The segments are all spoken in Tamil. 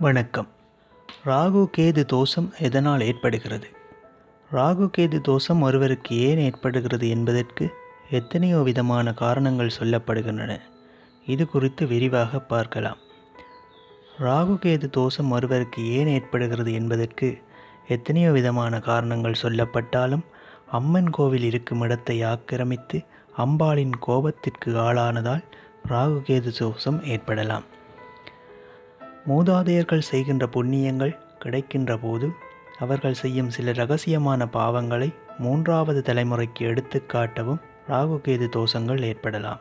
வணக்கம். ராகு கேது தோஷம் எதனால் ஏற்படுகிறது? ராகு கேது தோஷம் ஒருவருக்கு ஏன் ஏற்படுகிறது என்பதற்கு எத்தனையோ விதமான காரணங்கள் சொல்லப்படுகின்றன. இது குறித்து விரிவாக பார்க்கலாம். ராகு கேது தோஷம் ஒருவருக்கு ஏன் ஏற்படுகிறது என்பதற்கு எத்தனையோ விதமான காரணங்கள் சொல்லப்பட்டாலும் அம்மன் கோவில் இருக்கும் இடத்தை ஆக்கிரமித்து அம்பாளின் கோபத்திற்கு ஆளானதால் ராகு கேது தோஷம் ஏற்படலாம். மூதாதையர்கள் செய்கின்ற புண்ணியங்கள் கிடைக்கின்ற போது அவர்கள் செய்யும் சில ரகசியமான பாவங்களை மூன்றாவது தலைமுறைக்கு எடுத்து காட்டவும் ராகுகேது தோஷங்கள் ஏற்படலாம்.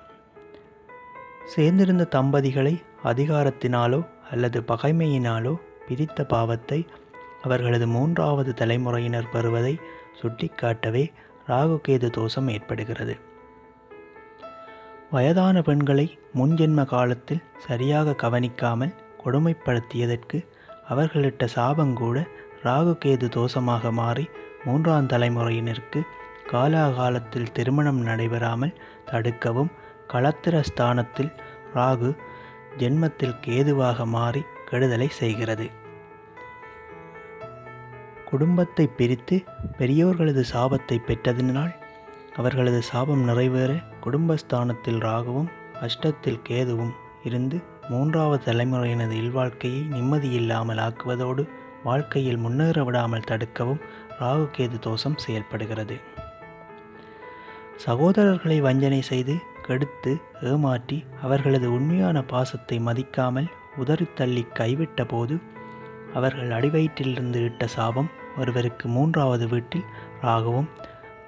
சேர்ந்திருந்த தம்பதிகளை அதிகாரத்தினாலோ அல்லது பகைமையினாலோ பிரித்த பாவத்தை அவர்களது மூன்றாவது தலைமுறையினர் பெறுவதை சுட்டிக்காட்டவே ராகுகேது தோஷம் ஏற்படுகிறது. வயதான பெண்களை முன்ஜென்ம காலத்தில் சரியாக கவனிக்காமல் கொடுமைப்படுத்தியதற்கு அவர்களிட்ட சாபங்கூட ராகுகேது தோஷமாக மாறி மூன்றாம் தலைமுறையினருக்கு காலாகாலத்தில் திருமணம் நடைபெறாமல் தடுக்கவும் களத்திர ஸ்தானத்தில் ராகு ஜென்மத்தில் கேதுவாக மாறி கெடுதலை செய்கிறது. குடும்பத்தை பிரித்து பெரியோர்களது சாபத்தை பெற்றதினால் அவர்களது சாபம் நிறைவேற குடும்பஸ்தானத்தில் ராகுவும் அஷ்டத்தில் கேதுவும் இருந்து மூன்றாவது தலைமுறையினது இல்வாழ்க்கையை நிம்மதியில்லாமல் ஆக்குவதோடு வாழ்க்கையில் முன்னேற விடாமல் தடுக்கவும் ராகு கேது தோஷம் செயல்படுகிறது. சகோதரர்களை வஞ்சனை செய்து கெடுத்து ஏமாற்றி அவர்களது உண்மையான பாசத்தை மதிக்காமல் உதறி தள்ளி கைவிட்ட போது அவர்கள் அடிவயிற்றிலிருந்து இட்ட சாபம் ஒருவருக்கு மூன்றாவது வீட்டில் ராகவும்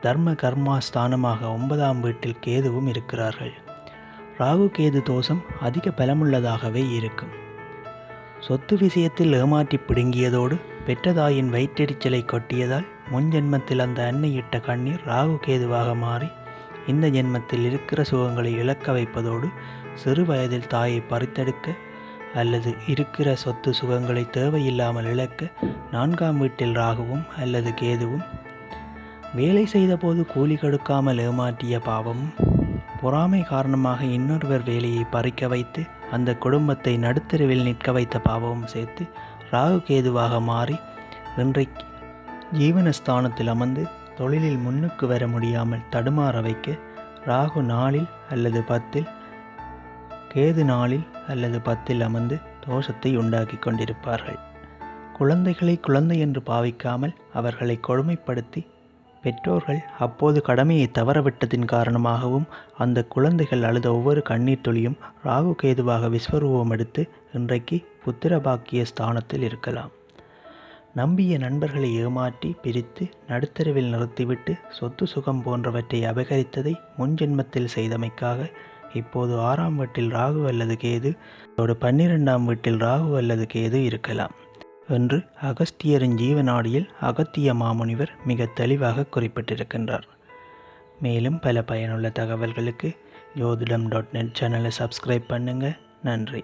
தர்ம கர்மா ஸ்தானமாக ஒன்பதாம் வீட்டில் கேதுவும் இருக்கிறார்கள். ராகு கேது தோஷம் அதிக பலமுள்ளதாகவே இருக்கும். சொத்து விஷயத்தில் ஏமாற்றி பிடுங்கியதோடு பெற்றதாயின் வயிற்றெரிச்சலை கொட்டியதால் முன் ஜென்மத்தில் அந்த அன்னை இட்ட கண்ணீர் ராகு கேதுவாக மாறி இந்த ஜென்மத்தில் இருக்கிற சுகங்களை இழக்க வைப்பதோடு சிறு வயதில் தாயை பறித்தெடுக்க அல்லது இருக்கிற சொத்து சுகங்களை தேவையில்லாமல் இழக்க நான்காம் வீட்டில் ராகுவும் அல்லது கேதுவும் வேலை செய்தபோது கூலி கொடுக்காமல் ஏமாற்றிய பாவமும் பொறாமை காரணமாக இன்னொருவர் வேலையை பறிக்க வைத்து அந்த குடும்பத்தை நடுத்தருவில் நிற்க வைத்த பாவமும் சேர்த்து ராகு கேதுவாக மாறி இன்றைக்கு ஜீவனஸ்தானத்தில் அமர்ந்து தொழிலில் முன்னுக்கு வர முடியாமல் தடுமாற வைக்க ராகு நாளில் அல்லது பத்தில் கேது நாளில் அல்லது பத்தில் அமர்ந்து தோஷத்தை உண்டாக்கி கொண்டிருப்பார்கள். குழந்தைகளை குழந்தை என்று பாவிக்காமல் அவர்களை கொடுமைப்படுத்தி பெற்றோர்கள் அப்போது கடமையை தவறவிட்டதின் காரணமாகவும் அந்த குழந்தைகள் அழுத ஒவ்வொரு கண்ணீர் துளியும் ராகு கேதுவாக விஸ்வரூபம் எடுத்து இன்றைக்கு புத்திரபாக்கிய ஸ்தானத்தில் இருக்கலாம். நம்பிய நண்பர்களை ஏமாற்றி பிரித்து நடுத்தருவில் நிறுத்திவிட்டு சொத்து சுகம் போன்றவற்றை அபகரித்ததை முன்ஜென்மத்தில் செய்தமைக்காக இப்போது ஆறாம் வீட்டில் ராகு அல்லது கேது அதோடு பன்னிரெண்டாம் வீட்டில் ராகு அல்லது கேது இருக்கலாம் என்று அகஸ்தியரின் ஜீவநாடியில் அகத்திய மாமுனிவர் மிக தெளிவாக குறிப்பிட்டிருக்கின்றார். மேலும் பல பயனுள்ள தகவல்களுக்கு ஜோதிடம் டாட் நெட் சேனலை சப்ஸ்கிரைப் பண்ணுங்கள் நன்றி.